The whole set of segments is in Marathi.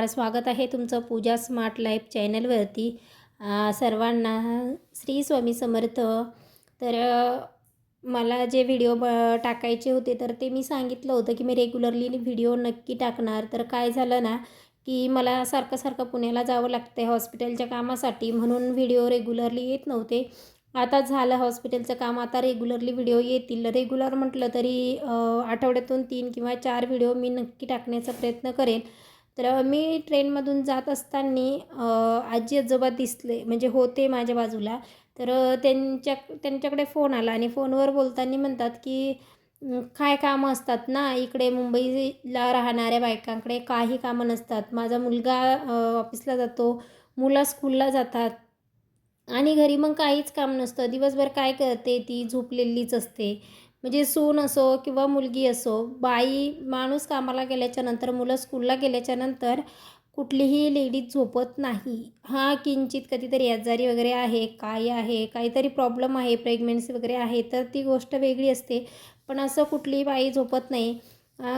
हॅलो नमस्कार स्वागत आहे तुमचं पूजा स्मार्ट लाईफ चॅनलवरती. सर्वांना श्री स्वामी समर्थ. तर मला जे व्हिडिओ ब टाकायचे होते तर ते मी सांगितलं होतं की मी रेग्युलरली व्हिडिओ नक्की टाकणार. तर काय झालं ना की मला सारखं सारखं पुण्याला जावं लागतं आहे हॉस्पिटलच्या कामासाठी म्हणून व्हिडिओ रेग्युलरली येत नव्हते. आता झालं हॉस्पिटलचं काम आता रेग्युलरली व्हिडिओ येतील. रेग्युलर म्हटलं तरी आठवड्यातून तीन किंवा चार व्हिडिओ मी नक्की टाकण्याचा प्रयत्न करेन. तर मी ट्रेनमधून जात असताना आजी आजोबा दिसले म्हणजे होते माझ्या बाजूला. तर त्यांच्या त्यांच्याकडे फोन आला आणि फोनवर बोलताना म्हणतात की काय कामं असतात ना इकडे मुंबईला राहणाऱ्या बायकांकडे काही कामं नसतात. माझा मुलगा ऑफिसला जातो मुलं स्कूलला जातात आणि घरी मग काहीच काम नसतं. दिवसभर काय करते ती झोपलेलीच असते. म्हणजे सून असो किंवा मुलगी असो बाई माणूस कामाला गेल्याच्यानंतर मुलं स्कूलला गेल्याच्यानंतर कुठलीही लेडीज झोपत नाही. हा किंचित कधीतरी आजारी वगैरे आहे काय आहे काहीतरी प्रॉब्लेम आहे प्रेग्नन्सी वगैरे आहे तर ती गोष्ट वेगळी असते. पण असं कुठलीही बाई झोपत नाही.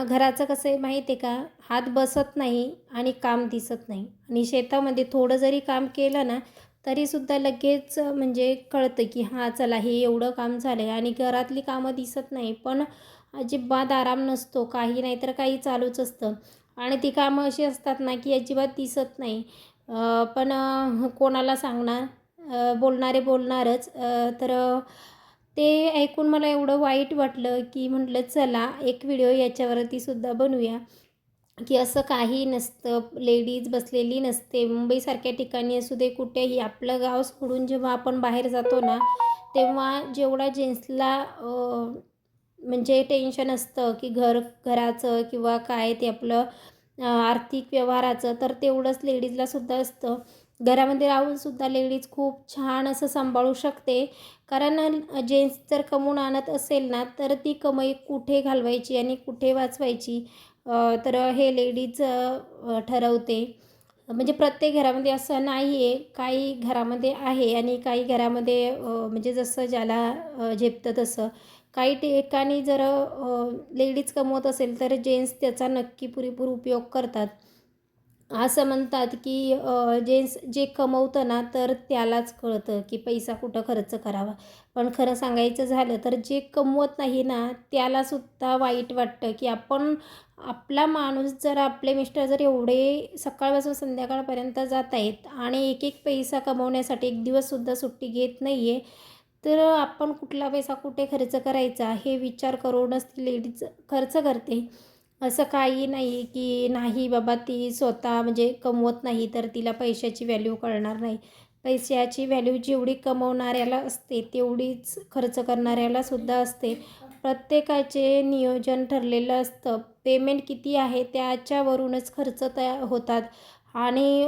घराचं कसं आहे माहीत आहे का? हात बसत नाही आणि काम दिसत नाही. आणि शेतामध्ये थोडं जरी काम केलं ना तरीसुद्धा लगेच म्हणजे कळतं की हां चला हे एवढं काम झालं आहे आणि घरातली कामं दिसत नाही. पण अजिबात आराम नसतो. काही नाही तर काही चालूच असतं. आणि ती कामं अशी असतात ना की अजिबात दिसत नाही. पण कोणाला सांगणार? बोलणारे बोलणारच. तर ते ऐकून मला एवढं वाईट वाटलं की म्हटलं चला एक व्हिडिओ याच्यावरती सुद्धा बनवूया. की असं काही नसतं लेडीज बसलेली नसते. मुंबईसारख्या ठिकाणी असू दे कुठेही. आपलं गाव सोडून जेव्हा आपण बाहेर जातो ना तेव्हा जेवढा जेंट्सला म्हणजे टेन्शन असतं की घर घराचं किंवा काय ते आपलं आर्थिक व्यवहाराचं तर तेवढंच लेडीजला सुद्धा असतं. घरामध्ये राहूनसुद्धा लेडीज खूप छान असं सांभाळू शकते. कारण जेंट्स जर कमवून आणत असेल ना तर ती कमाई कुठे घालवायची आणि कुठे वाचवायची? तर हे लेडीज ठरवते. म्हणजे प्रत्येक घरामध्ये असं नाही आहे काही घरामध्ये आहे आणि काही घरामध्ये म्हणजे जसं ज्याला झेपतं तसं. काही ठिकाणी जर लेडीज कमवत असेल तर जेंट्स त्याचा नक्की पुरेपूर उपयोग करतात. असं म्हणतात की जेन्स जे कमवतं ना तर त्यालाच कळतं की पैसा कुठं खर्च करावा. पण खरं सांगायचं झालं तर जे कमवत नाही ना त्यालासुद्धा वाईट वाटतं की आपण आपला माणूस जर आपले मिस्टर जर एवढे सकाळपासून संध्याकाळपर्यंत जात आहेत आणि एक एक पैसा कमवण्यासाठी एक दिवससुद्धा सुट्टी घेत नाही आहे तर आपण कुठला पैसा कुठे खर्च करायचा हे विचार करूनच ती लेडीज खर्च करते. असं काही नाही की नाही बाबा ती स्वतः म्हणजे कमवत नाही तर तिला पैशाची व्हॅल्यू कळणार नाही. पैशाची व्हॅल्यू जेवढी कमवणाऱ्याला असते तेवढीच खर्च करणाऱ्याला सुद्धा असते. प्रत्येकाचे नियोजन ठरलेलं असतं. पेमेंट किती आहे त्याच्यावरूनच खर्च तया होतात. आणि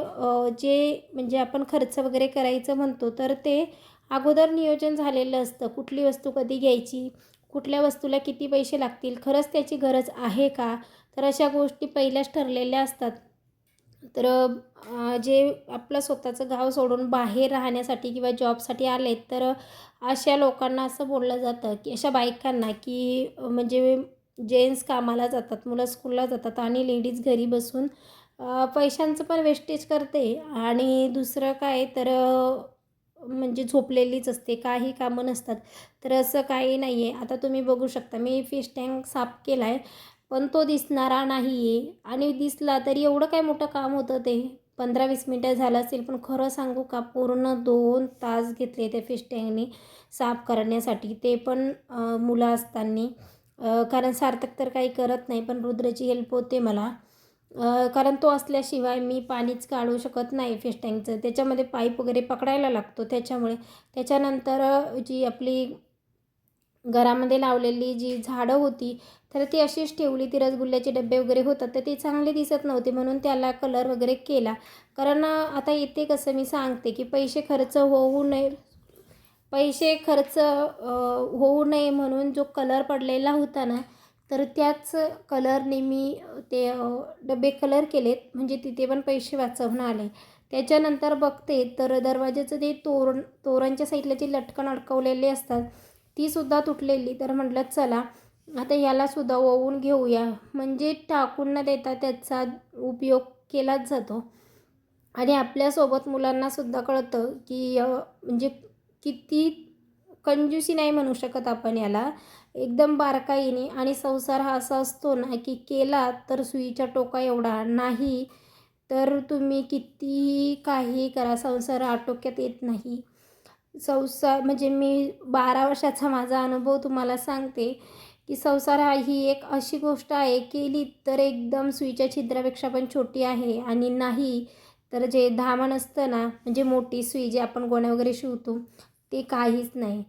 जे म्हणजे आपण खर्च वगैरे करायचं म्हणतो तर ते अगोदर नियोजन झालेलं असतं. कुठली वस्तू कधी घ्यायची? कुठल्या वस्तूला किती पैसे लागतील? खरंच त्याची गरज आहे का? तर अशा गोष्टी पहिल्याच ठरलेल्या असतात. तर जे आपलं स्वतःचं गाव सोडून बाहेर राहण्यासाठी किंवा जॉबसाठी आले तर अशा लोकांना असं बोललं जातं की अशा बायकांना की म्हणजे जेंट्स कामाला जातात मुलं स्कूलला जातात आणि लेडीज घरी बसून पैशांचं पण वेस्टेज करते. आणि दुसरं काय तर म्हणजे झोपलेलीच असते काही कामं नसतात. तर असं काही नाही आहे आता तुम्ही बघू शकता मी फिश टँक साफ केला आहे पण तो दिसणारा नाही आहे आणि दिसला तरी एवढं काय मोठं काम होतं ते? पंधरा वीस मिनटं झालं असेल पण खरं सांगू का पूर्ण दोन तास घेतले ते फिश टँकनी साफ करण्यासाठी. ते पण मुलं असताना. कारण सार्थक तर काही करत नाही पण रुद्रची हेल्प होते मला. कारण तो असल्याशिवाय मी पाणीच काढू शकत नाही फिश टँकचं त्याच्यामध्ये पाईप वगैरे पकडायला लागतो. त्याच्यामुळे त्याच्यानंतर जी आपली घरामध्ये लावलेली जी झाडं होती तर ती अशीच ठेवली. ती रसगुल्ल्याचे डबे वगैरे होतात तर ते चांगले दिसत नव्हते. म्हणून त्याला कलर वगैरे केला. कारण आता इथे कसं मी सांगते की पैसे खर्च होऊ नये. पैसे खर्च होऊ नये म्हणून जो कलर पडलेला होता ना तर त्याच कलरने मी ते डबे कलर केलेत. म्हणजे तिथे पण पैसे वाचवणं आले. त्याच्यानंतर बघते तर दरवाजाचं ते तोरण तोरणच्या साईडला जे लटकन अडकवलेले असतात ती सुद्धा तुटलेली. तर म्हटलं चला आता यालासुद्धा ओवून घेऊया. म्हणजे टाकून न देता त्याचा उपयोग केलाच जातो. आणि आपल्यासोबत मुलांनासुद्धा कळतं की म्हणजे किती कंजूसी नाही म्हणू शकत आपण याला. एकदम बारकाईने आणि संसार हा असा असतो ना की केला तर सुईच्या टोका एवढा. नाही तर तुम्ही किती काही करा संसार आटोक्यात येत नाही. संसार म्हणजे मी बारा वर्षाचा माझा अनुभव तुम्हाला सांगते की संसार हा ही एक अशी गोष्ट आहे केली तर एकदम सुईच्या छिद्रापेक्षा पण छोटी आहे आणि नाही तर जे धामण असतं ना म्हणजे मोठी सुई जे आपण गोण्या वगैरे शिवतो ते काहीच नाही.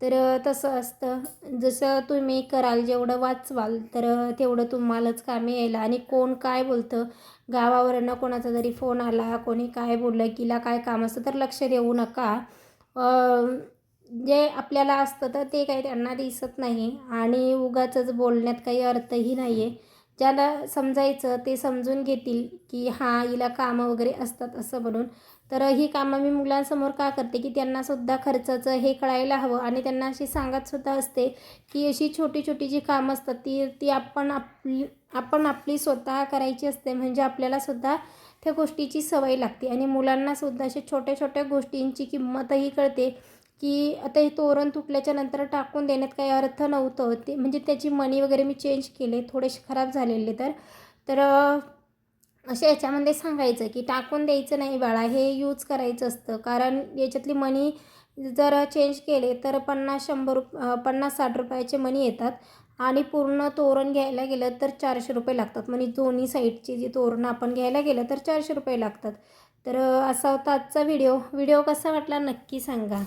तर तसं असतं. जसं तुम्ही कराल जेवढं वाचवाल तर तेवढं तुम्हालाच कामी यायला. आणि कोण काय बोलतं गावावरनं कोणाचा जरी फोन आला कोणी काय बोललं किला काय काम असतं तर लक्ष देऊ नका. जे आपल्याला असतं तर ते काही त्यांना दिसत नाही. आणि उगाचंच बोलण्यात काही अर्थही नाही आहे ज्याला समजायचं ते समजून घेतील की हां हिला कामं वगैरे असतात असं म्हणून. तर ही कामं मी मुलांसमोर का करते? की त्यांनासुद्धा खर्चाचं हे कळायला हवं आणि त्यांना अशी सांगतसुद्धा असते की अशी छोटी छोटी जी कामं असतात ती ती आपण आपली आपण आपली स्वतः करायची असते. म्हणजे आपल्यालासुद्धा त्या गोष्टीची सवय लागते आणि मुलांनासुद्धा अशा छोट्या छोट्या गोष्टींची किंमतही कळते. की आता हे तोरण तुटल्याच्या नंतर टाकून देण्यात काही अर्थ नव्हतं. ते म्हणजे त्याची मणी वगैरे मी चेंज केले थोडेसे खराब झालेले तर. तर अशा याच्यामध्ये सांगायचं की टाकून द्यायचं नाही बाळा हे यूज करायचं असतं. कारण याच्यातली मनी जर चेंज केले तर पन्नास शंभर रुप पन्नास साठ रुपयाचे मनी येतात. आणि पूर्ण तोरण घ्यायला गेलं तर चारशे रुपये लागतात. म्हणजे दोन्ही साईडची जी तोरणं आपण घ्यायला गेलं तर चारशे रुपये लागतात. तर असा होता आजचा व्हिडिओ व्हिडिओ कसा वाटला नक्की सांगा.